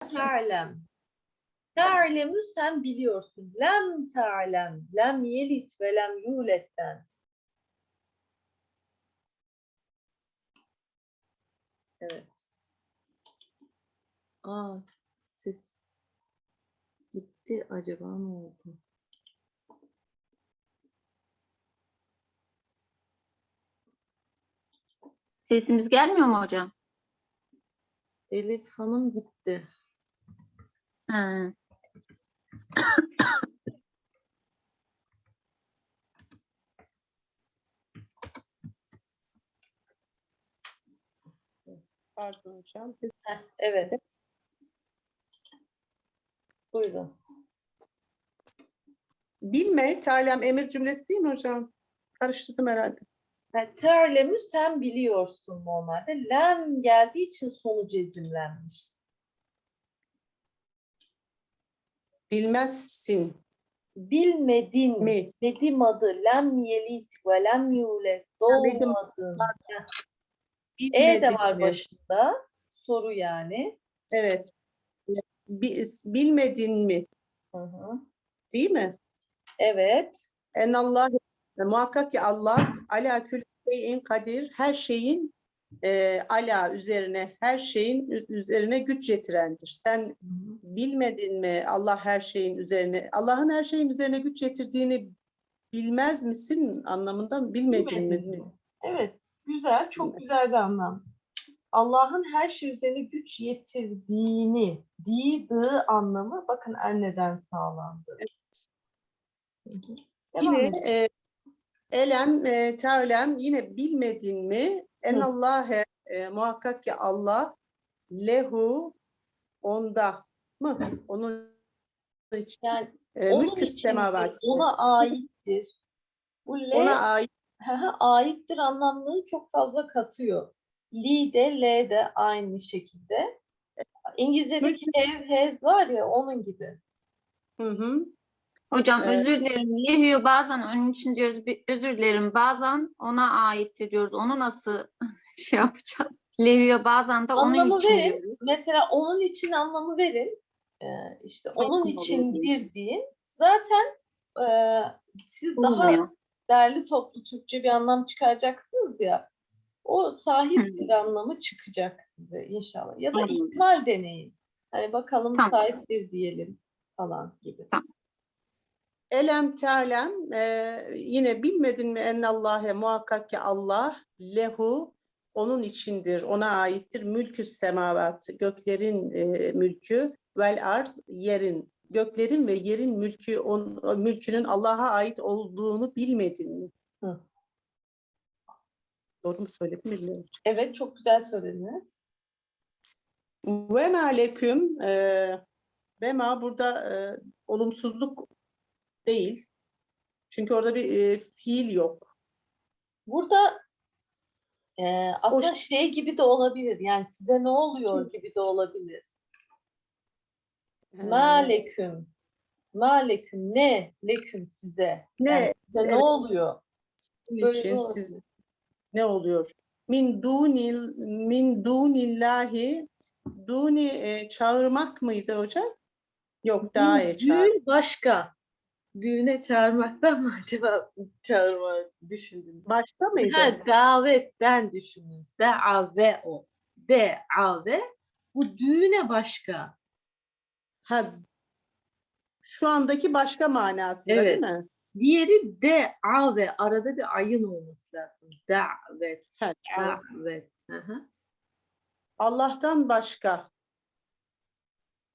ta'lem. Ta'lemü sen biliyorsun. Lem ta'lem. Lem yelit ve lem yuletten. Evet. Aa, ses gitti. Acaba ne oldu? Sesimiz gelmiyor mu hocam? Elif Hanım gitti. Ha. Pardon hocam. Heh, evet. Buyurun. Bilme, talem emir cümlesi değil mi hocam? Karıştırdım herhalde. Yani terlemü sen biliyorsun normalde. Lem geldiği için sonu cezimlenmiş. Bilmezsin Bilmedin. mi? Bedim adı. Lem yelit ve lem bedim- Doğmadın. E de var mi? başında. Soru yani. Evet. Bi- Bilmedin mi? Hı hı. Değil mi? Evet. En Allah muhakkak ki Allah ala külli şeyin kadir her şeyin e, ala üzerine her şeyin üzerine güç getirendir. Sen. bilmedin mi Allah her şeyin üzerine Allah'ın her şeyin üzerine güç getirdiğini bilmez misin anlamında mı? Bilmedin mi? Mi? Evet. Güzel. Çok güzel bir anlam. Allah'ın her şey üzerine güç yetirdiğini, diydığı anlamı bakın anneden sağlandı. Hı hı. Devam Yine e, elem e, tealem yine bilmedin mi? En. Allah'e e, muhakkak ki Allah lehu onda mı? Onun için Yani e, onun mülkü içindir, semavat. ona aittir. Bu le Ona ait Hı hı, aittir anlamını çok fazla katıyor. Li de, le de aynı şekilde. İngilizce'deki have, has var ya onun gibi. hı hı. Hocam Evet. özür dilerim. Lehiyor bazen onun için diyoruz. bir- Özür dilerim. Bazen ona aittir diyoruz. Onu nasıl şey yapacağız? Lehiyor bazen de onun Anlamı için verin. diyoruz. Mesela onun için anlamı verin. Ee, işte Satın onun için bir deyin. Zaten e, siz daha Olmuyor. derli toplu Türkçe bir anlam çıkaracaksınız ya. O sahiptir anlamı çıkacak size inşallah. Ya da Anladım. ihtimal deneyin. Hani bakalım Tamam. sahiptir diyelim falan gibi. Elem tealem e, yine bilmedin mi en Allah'e muhakkak ki Allah lehu onun içindir, ona aittir. Mülkü semavat, göklerin e, mülkü, vel arz yerin. Göklerin ve yerin mülkü, on, o mülkünün Allah'a ait olduğunu bilmedin mi? Hı. Doğru mu söyledim bilmiyorum. Evet çok güzel söylediniz. Ve meleküm e, ve ma burada e, olumsuzluk değil. Çünkü orada bir e, fiil yok. Burada e, aslında şey gibi de olabilir. Yani size ne oluyor gibi de olabilir. E, Maleküm. Maleküm ne? Leküm size. Ne? Yani size Evet. ne oluyor? Bunun Böyle için siz ne oluyor? Min dunil min dunillahi duni e, çağırmak mıydı hocam? Yok daha iyi çağır. Düğün başka. Düğüne çağırmaktan mı acaba çağırma düşündünüz? Başka mıydı? Ha, davetten düşündünüz. Dave o. Dave. Bu düğüne başka. Ha, şu andaki başka manasında Evet. değil mi? Diğeri de ve arada bir ayın olması lazım. Davet. Ha. Davet. Hı hı. Allah'tan başka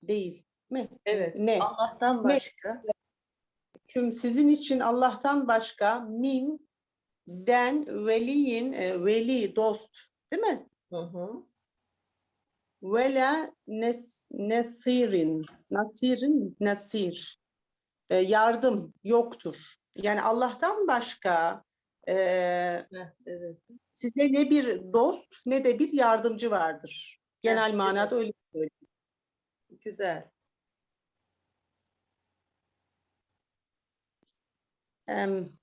değil mi? Evet. Ne? Allah'tan Ne? başka. Küm sizin için Allah'tan başka min den veliyin e, veli dost değil mi? Hı hı. Vela nes, nesirin, nasirin, nasir. E, yardım yoktur. Yani Allah'tan başka e, evet. size ne bir dost ne de bir yardımcı vardır. Genel evet. manada öyle söyleyeyim. Güzel. Em,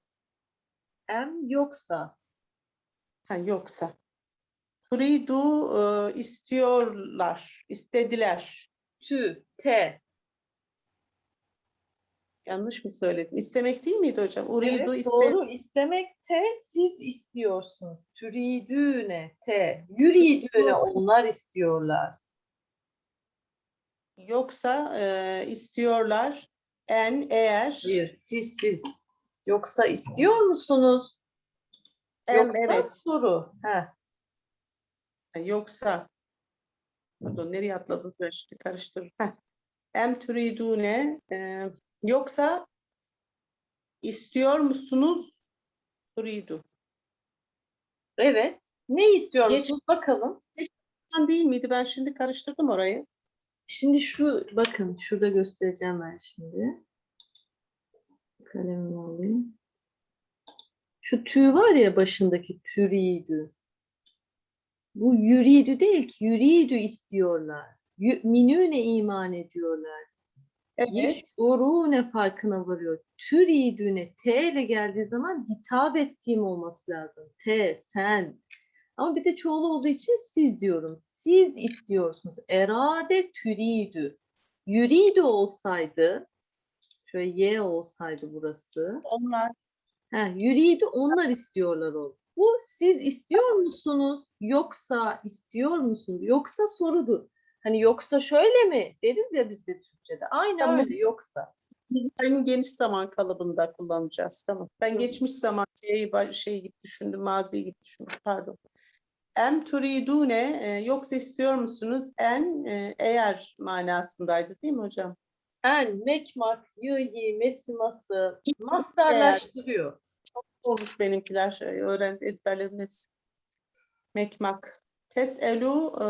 Em yoksa. ha, yoksa. Turidu e, istiyorlar, istediler. tü, te. Yanlış mı söyledim? İstemek değil miydi hocam? Uridu Evet, iste. doğru. İstemek te, siz istiyorsunuz. Türidüne te. Yüridüne onlar istiyorlar. Yoksa e, istiyorlar. En eğer. Bir, siz siz. Yoksa istiyor musunuz? Em, Yoksa evet. soru. Heh. Yoksa. Pardon nereye atladın? Ben şimdi karıştırdım. Heh. Em turidune. e, yoksa istiyor musunuz? Turidu. Evet. Ne istiyor Geç- musunuz? Bakalım. Değil miydi? Ben şimdi karıştırdım orayı. Şimdi şu bakın şurada göstereceğim ben şimdi. Kalemimi alayım. Şu tü var ya başındaki türidü. Bu yüridü değil ki yüridü istiyorlar. Yü'minüne iman ediyorlar. Evet. Yeş'urune farkına varıyor. Türidüne T ile geldiği zaman hitap ettiğim olması lazım. T, sen. Ama bir de çoğulu olduğu için siz diyorum. Siz istiyorsunuz. Erade türidü. Yürüdü olsaydı, şöyle Y olsaydı burası. Onlar Ha, yürüydü onlar istiyorlar o. Bu siz istiyor musunuz? Yoksa istiyor musunuz? Yoksa sorudur. Hani yoksa şöyle mi deriz ya biz de Türkçe'de. Aynı Tamam. öyle yoksa. Aynı geniş zaman kalıbında kullanacağız. Tamam. Ben Hı. geçmiş zaman şeyi, ba- şey gibi düşündüm, mazi gibi düşündüm. Pardon. Em turidune e, yoksa istiyor musunuz? En e, eğer manasındaydı değil mi hocam? En, mekmak, yıyi, mesiması mastarlaştırıyor. Olmuş benimkiler. e, Öğrendi ezberlerin hepsi. Mekmak. Teselu e,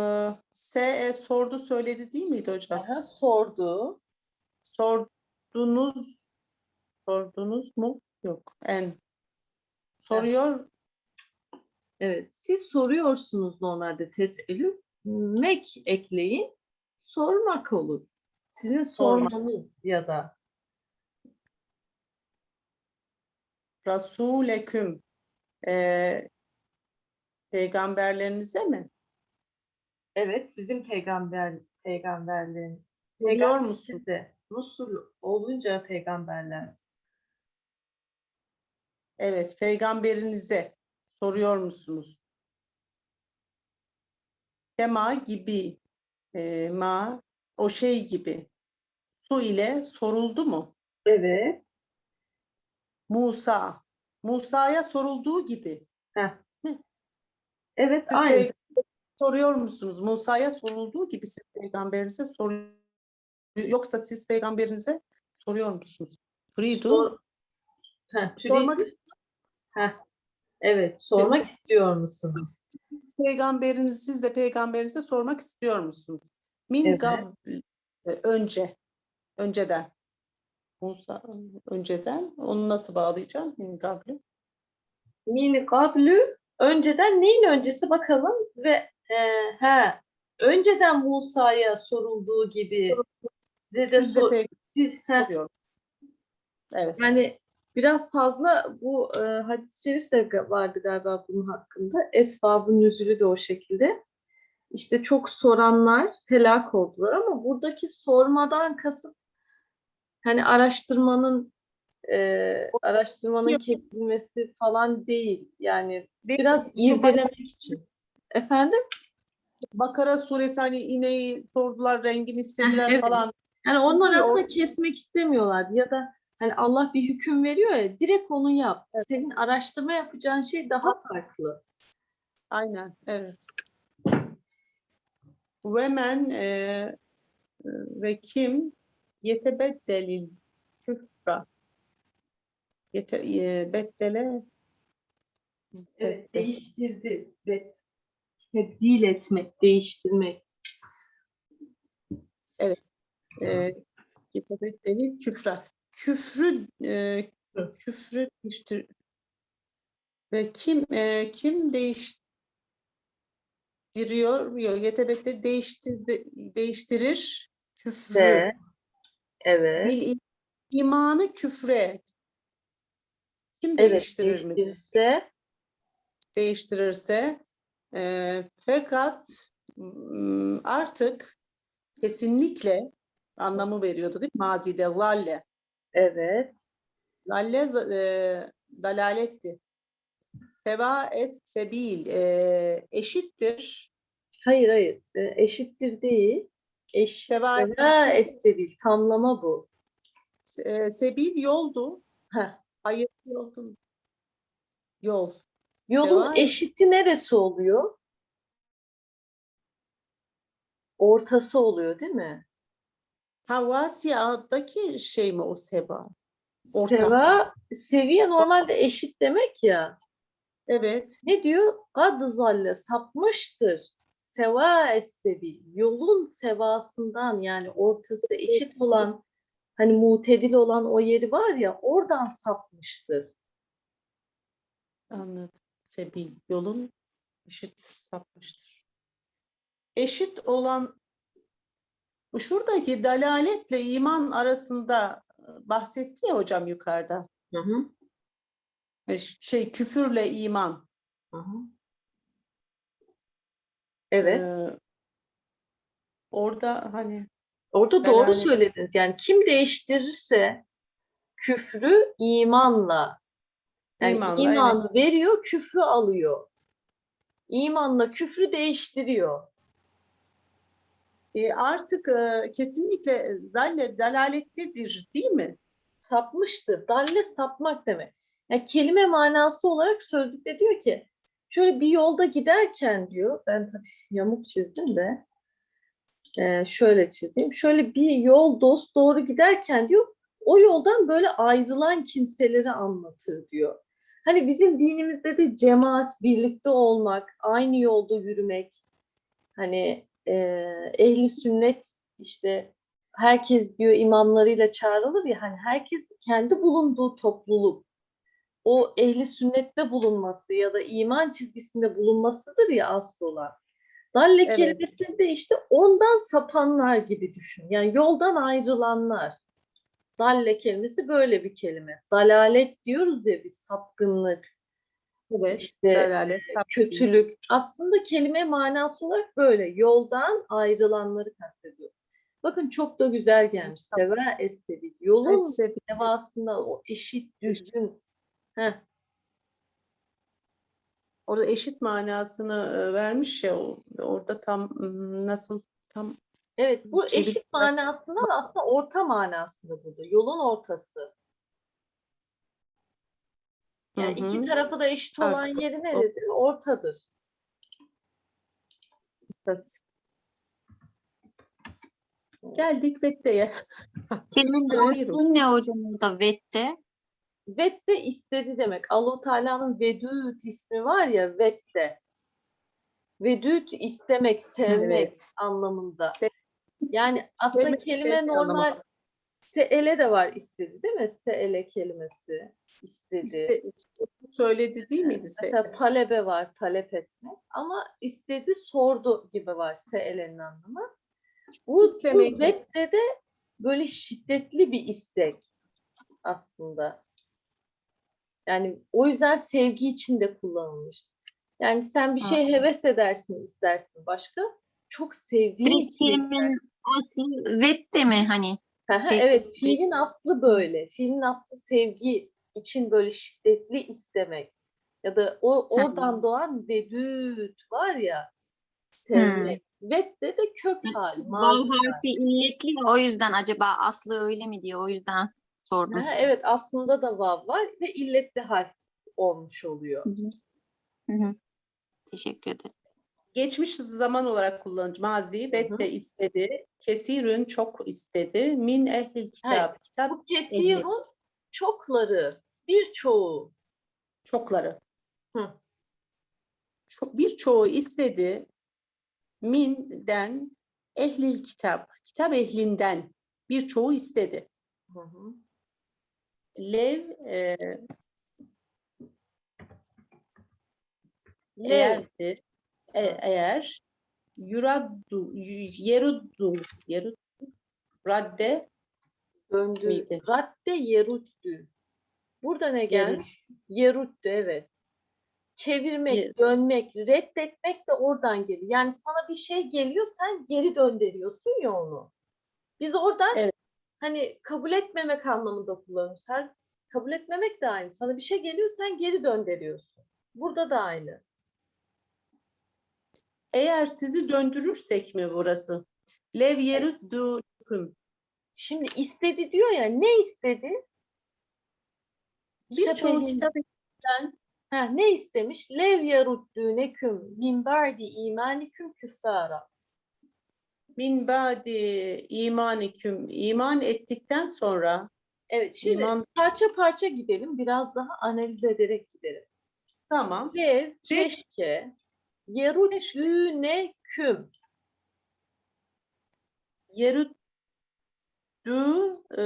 se sordu söyledi değil miydi hocam? Aha, sordu. Sordunuz sordunuz mu? Yok. En. Soruyor Evet, siz soruyorsunuz normalde teselü. Mek ekleyin. Sormak olur. Sizin Sormak. sormanız ya da Rasuleküm e, peygamberlerinize mi? evet sizin peygamber peygamberlerin Biliyor musun? size Rusul olunca peygamberler Evet, peygamberinize soruyor musunuz? Kema gibi, e, ma, o şey gibi. Su ile soruldu mu? evet Musa, Musa'ya sorulduğu gibi. evet Siz aynı soruyor musunuz? Musa'ya sorulduğu gibi siz peygamberinize soruyor. Yoksa siz peygamberinize soruyor musunuz? Turidu, Sor- Heh, sormak Heh, evet sormak istiyor musunuz? peygamberiniz, siz de peygamberinize sormak istiyor musunuz? Min Evet. gabl, e, önce, önceden. Musa önceden, onu nasıl bağlayacağım? Min gabl. Min kablü önceden neyin öncesi bakalım ve e, he önceden Musa'ya sorulduğu gibi size de Siz de sor- peygamber siz. Evet. Yani biraz fazla bu e, hadis-i şerif de vardı galiba bunun hakkında. Esbabın nüzülü de o şekilde. İşte çok soranlar helak oldular ama buradaki sormadan kasıt hani araştırmanın e, araştırmanın kesilmesi falan değil. Yani Değil, biraz irdelemek için. Efendim? Bakara suresi hani ineği sordular, rengini istediler evet. falan. Yani onlar aslında kesmek istemiyorlardı ya da hani Allah bir hüküm veriyor ya direkt onu yap. Evet. Senin araştırma yapacağın şey daha farklı. Aynen, evet. Ve men e, e, ve kim yetebeddelil küfra. Yete, e, beddele Evet, bedde- değiştirdi ve tebdil etmek, değiştirmek. e, yetebeddelil küfra. Küfrü e, küfrü değiştir ve kim e, kim değiştiriyor? Yok, yetebedde değiştirdi, değiştirir küfrü. Evet, Bil imanı küfre kim evet değiştirir mi? değiştirirse Değiştirirse e, fakat m, artık kesinlikle anlamı veriyordu değil mi? Mazide zalle. Evet. Zalle e, dalaletti. Seva es sebil e, eşittir. Hayır hayır. E, Eşittir değil. Eş, Seva- seva essebil. Tamlama bu. E, sebil yoldu. Heh. Hayır yoldu. Yol. Yolun Seva- eşiti neresi oluyor? Ortası oluyor değil mi? Ha vasiyadaki şey mi o seba? Orta. Seva, seviye normalde eşit demek ya. Evet. Ne diyor? Zalle sapmıştır. Seva essebil. Yolun sevasından yani ortası eşit olan hani mutedil olan o yeri var ya oradan sapmıştır. Anladım. Sebil. Yolun eşittir, sapmıştır. Eşit olan şuradaki dalaletle iman arasında e, bahsetti ya hocam yukarıda. Hı hı. E, Şey küfürle iman. hı hı. Evet. Ee, orada hani Orada doğru Beraber- söylediniz. Yani kim değiştirirse küfrü imanla yani İmanla, evet. imanı veriyor, küfrü alıyor. İmanla küfrü değiştiriyor. e, artık e, kesinlikle dalle dalalettedir değil mi? Sapmıştır. Dalle sapmak demek. Yani kelime manası olarak sözlükte diyor ki şöyle bir yolda giderken diyor ben tabii yamuk çizdim de e, şöyle çizeyim. Şöyle bir yol dost doğru giderken diyor o yoldan böyle ayrılan kimseleri anlatır diyor. Hani bizim dinimizde de cemaat, birlikte olmak, aynı yolda yürümek, hani e, ehli sünnet işte herkes diyor imamlarıyla çağrılır ya hani herkes kendi bulunduğu topluluk o ehli sünnette bulunması ya da iman çizgisinde bulunmasıdır ya asıl olan. Dalle Evet. kelimesinde işte ondan sapanlar gibi düşün. Yani yoldan ayrılanlar. Dalle kelimesi böyle bir kelime. Dalalet diyoruz ya biz sapkınlık, Evet. İşte, dalalet. kötülük. Aslında kelime manası olarak böyle. Yoldan ayrılanları kastediyor. Bakın çok da güzel gelmiş. Seva essebil. Yolun sevasında o eşit, düzgün. Heh, Orada eşit manasını e, vermiş ya o- orada tam nasıl tam Evet, bu Çevik eşit manasından aslında orta manasında burada. Yolun ortası. Yani Hı iki hı. tarafı da eşit olan Artık yeri o- neredir? Ortadır. ortası. Geldik Vette'ye. Kelimenin Buyurun. aslı ne hocam orada vette? Vette istedi demek. Allahu Teala'nın Vedud ismi var ya Vette. Vedud istemek, sevmek Evet. anlamında. Se- Yani aslında Sevmek, kelime sevmek normal anlamında. seele de var istedi değil mi? Seele kelimesi istedi. İşte, söyledi değil miydi? Se- Mesela talebe var, talep etmek. Ama istedi, sordu gibi var seelenin anlamı. Bu, bu İstemek. vette de böyle şiddetli bir istek aslında. Yani o yüzden sevgi için de kullanılmış. Yani sen bir şey heves edersin, istersin başka. Çok sevdiğin Direkt için kelimenin aslı vette mi hani? Evet, fiilin aslı böyle. Fiilin aslı sevgi için böyle şiddetli istemek. Ya da o oradan doğan vedüt var ya sevmek. Vette de kök hal, Vav hal. harfi illetli ya, o yüzden acaba aslı öyle mi diye o yüzden sordum. Ha, evet aslında da vav var ve illetli hal olmuş oluyor. Hı hı. Hı hı. Teşekkür ederim. Geçmiş zaman olarak kullanıcı mazi. Vette istedi. Kesirün çok istedi. Min ehlil kitap. Kitap Bu kesirun çokları, birçoğu. çokları. Hı. Çok, birçoğu istedi. Min'den ehlil kitap. Kitap ehlinden birçoğu istedi. Hı hı. Lev e, eğerdir. E, eğer yuraddu yu- yeruddu yeruddu radde döndü. miydi? Radde yeruttü. Burada ne gelmiş? Yeruttü evet. Çevirmek, Ye- dönmek, reddetmek de oradan geliyor. Yani sana bir şey geliyor, sen geri döndürüyorsun ya onu. Biz oradan Evet. Hani kabul etmemek anlamında kullanıyoruz. Her kabul etmemek de aynı. Sana bir şey geliyor, sen geri döndürüyorsun. Burada da aynı. Eğer sizi döndürürsek mi burası? Lev yeruddukum. Şimdi istedi diyor ya, ne istedi? Birçoğu kitap Ha, ne istemiş? Lev yeruddûneküm min ba'di imaniküm küffâra. Min ba'di imaniküm iman ettikten sonra Evet, şimdi iman parça parça gidelim, biraz daha analiz ederek gidelim. tamam. Ve- keşke, yeruddûneküm. Yeruddu e,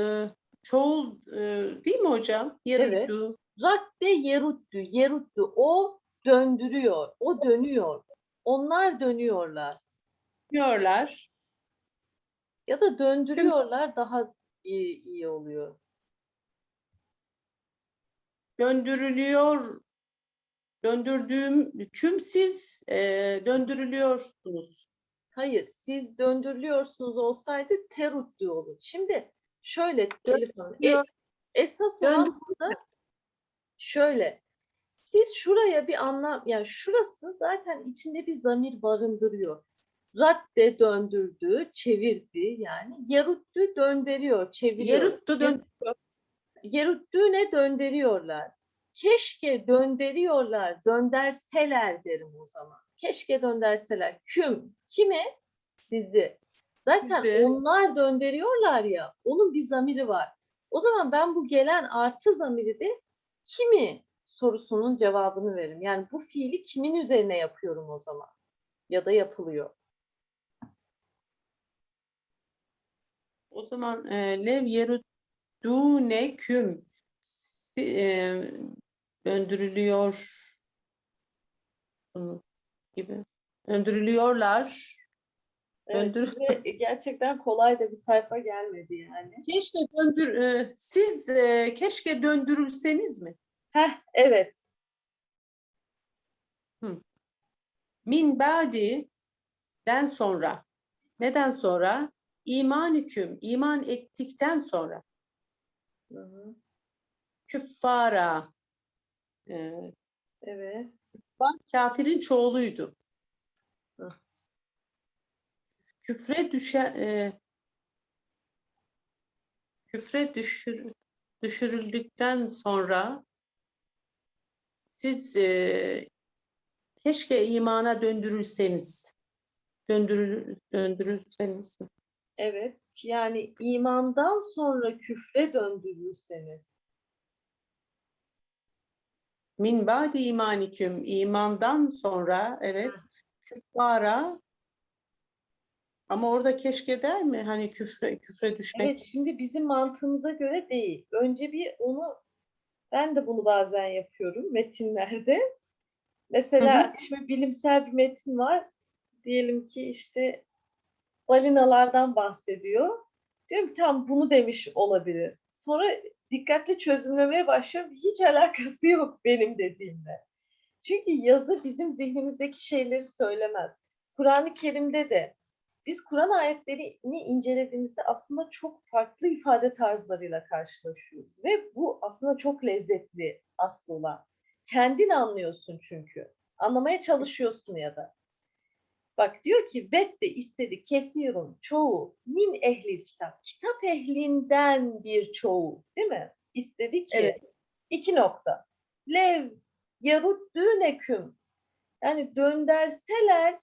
çoğul e, değil mi hocam? Yeruddu. Radde yeruddu, yeruddu. O döndürüyor, o dönüyor. Onlar dönüyorlar. diyorlar. Ya da döndürüyorlar daha iyi, iyi oluyor. Döndürülüyor. Döndürdüğüm küm siz e, döndürülüyorsunuz. Hayır, siz döndürülüyorsunuz olsaydı teruddu olur. Şimdi şöyle Elif Hanım, e- esas olan burada şöyle. Siz şuraya bir anlam, yani şurası zaten içinde bir zamir barındırıyor. Radde döndürdü, çevirdi yani. Yeruttu döndürüyor, çeviriyor. Yeruttu döndürüyor. Yerüttüğüne döndürüyorlar. Keşke döndürüyorlar, dönderseler derim o zaman. Keşke dönderseler. Küm, kime? Sizi. Zaten Sizi. onlar döndürüyorlar ya, onun bir zamiri var. O zaman ben bu gelen artı zamiri de kimi sorusunun cevabını veririm. Yani bu fiili kimin üzerine yapıyorum o zaman? Ya da yapılıyor. O zaman e, lev yeruddune küm e, döndürülüyor gibi. Döndürülüyorlar. Evet, Döndür- gerçekten kolay da bir sayfa gelmedi yani. Keşke döndür e, siz e, keşke döndürülseniz mi? Heh, evet. Min ba'di den sonra. Neden sonra? İmaniküm iman ettikten sonra. Hı hı. Küffara. E, Evet. Bak kafirin çoğuluydu. Hı. Küfre düşe e, küfre düşür, düşürüldükten sonra siz e, keşke imana döndürülseniz döndürül, döndürülseniz mi? Evet. Yani imandan sonra küfre döndürürseniz. Min ba'di imaniküm imandan sonra evet küffara ama orada keşke der mi? Hani küfre küfre düşmek Evet, şimdi bizim mantığımıza göre değil. Önce bir onu ben de bunu bazen yapıyorum metinlerde. Mesela şimdi bilimsel bir metin var. Diyelim ki işte balinalardan bahsediyor. Diyorum ki tam bunu demiş olabilir. Sonra dikkatli çözümlemeye başlıyorum. Hiç alakası yok benim dediğimle. Çünkü yazı bizim zihnimizdeki şeyleri söylemez. Kur'an-ı Kerim'de de biz Kur'an ayetlerini incelediğimizde aslında çok farklı ifade tarzlarıyla karşılaşıyoruz. Ve bu aslında çok lezzetli aslı olan. Kendin anlıyorsun çünkü. Anlamaya çalışıyorsun ya da. Bak diyor ki Vedde istedi kesirun çoğu min ehli kitap. Kitap ehlinden bir çoğu değil mi? İstedi ki Evet. iki nokta. Lev yeruddüneküm yani dönderseler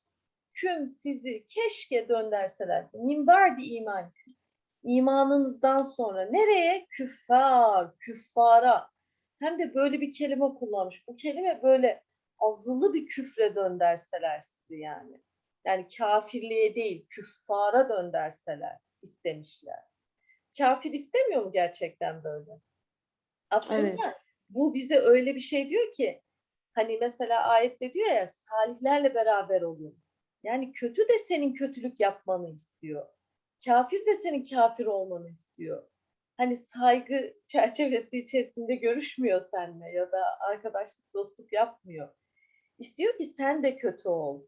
küm sizi keşke dönderseler. Min vardı iman. İmanınızdan sonra nereye? Küffar, küffara. Hem de böyle bir kelime kullanmış. Bu kelime böyle azılı bir küfre dönderseler sizi yani. Yani kafirliğe değil, küffara dönderseler istemişler. Kafir istemiyor mu gerçekten böyle? Aslında Evet. bu bize öyle bir şey diyor ki hani mesela ayette diyor ya salihlerle beraber olun. Yani kötü de senin kötülük yapmanı istiyor. Kafir de senin kafir olmanı istiyor. Hani saygı çerçevesi içerisinde görüşmüyor seninle ya da arkadaşlık, dostluk yapmıyor. İstiyor ki sen de kötü ol.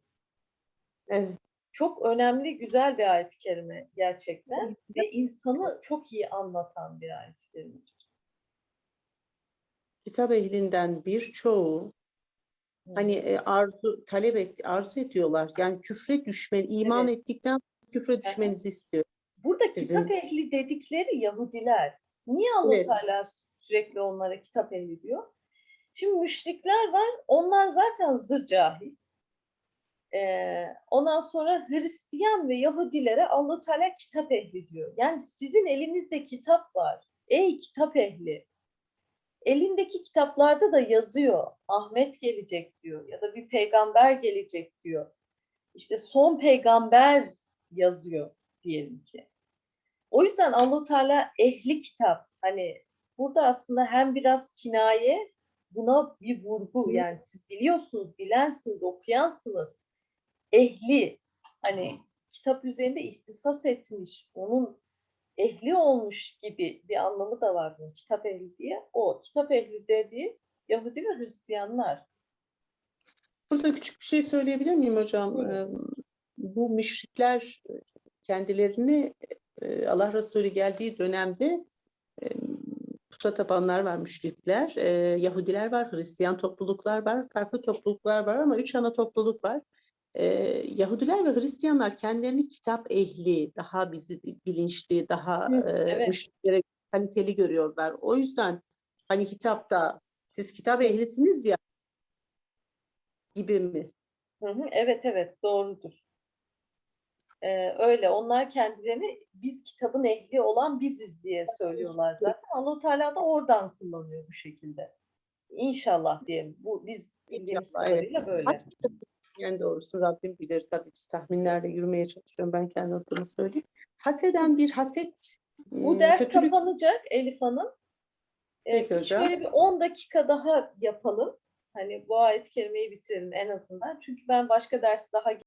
Evet. Çok önemli, güzel bir ayet-i kerime gerçekten. Ve insanı çok iyi anlatan bir ayet-i kerime. Kitap ehlinden birçoğu hani e, arzu talep et, arzu ediyorlar. Yani küfre düşmen, iman Evet. ettikten küfre düşmenizi istiyor. Burada Sizin- kitap ehli dedikleri Yahudiler. Niye Allah Evet. Teala sürekli onlara kitap ehli diyor? Şimdi müşrikler var. Onlar zaten zır cahil. Ee, ondan sonra Hristiyan ve Yahudilere Allah Teala kitap ehli diyor. Yani sizin elinizde kitap var. Ey kitap ehli. Elindeki kitaplarda da yazıyor. Ahmet gelecek diyor ya da bir peygamber gelecek diyor. İşte son peygamber yazıyor diyelim ki. O yüzden Allahu Teala ehli kitap hani burada aslında hem biraz kinaye buna bir vurgu yani siz biliyorsunuz, bilensiniz, okuyansınız. Ehli hani kitap üzerinde ihtisas etmiş, onun ehli olmuş gibi bir anlamı da var bunun kitap ehli diye. O kitap ehli dediği Yahudi ve Hristiyanlar. Burada küçük bir şey söyleyebilir miyim hocam? Ee, Bu müşrikler kendilerini Allah Resulü geldiği dönemde puta tapanlar var, müşrikler, Yahudiler var, Hristiyan topluluklar var, farklı topluluklar var ama üç ana topluluk var. E, Yahudiler ve Hristiyanlar kendilerini kitap ehli, daha bizi bilinçli, daha Hı, e, evet. müşriklere kaliteli görüyorlar. O yüzden hani hitapta siz kitap ehlisiniz ya gibi mi? Hı hı, evet evet doğrudur. Ee, öyle onlar kendilerini biz kitabın ehli olan biziz diye söylüyorlar zaten. Allahu Teala da oradan kullanıyor bu şekilde. İnşallah diyelim. Bu biz bildiğimiz İnşallah, evet. böyle. Aslında en doğrusu Rabbim bilir tabii biz tahminlerle yürümeye çalışıyorum ben kendi adıma söyleyeyim. Haseden bir haset Bu ım, ders kötülük kapanacak Elif Hanım. Ee, Peki hocam. Şöyle bir 10 dakika daha yapalım. Hani bu ayet kelimeyi bitirelim en azından. Çünkü ben başka ders daha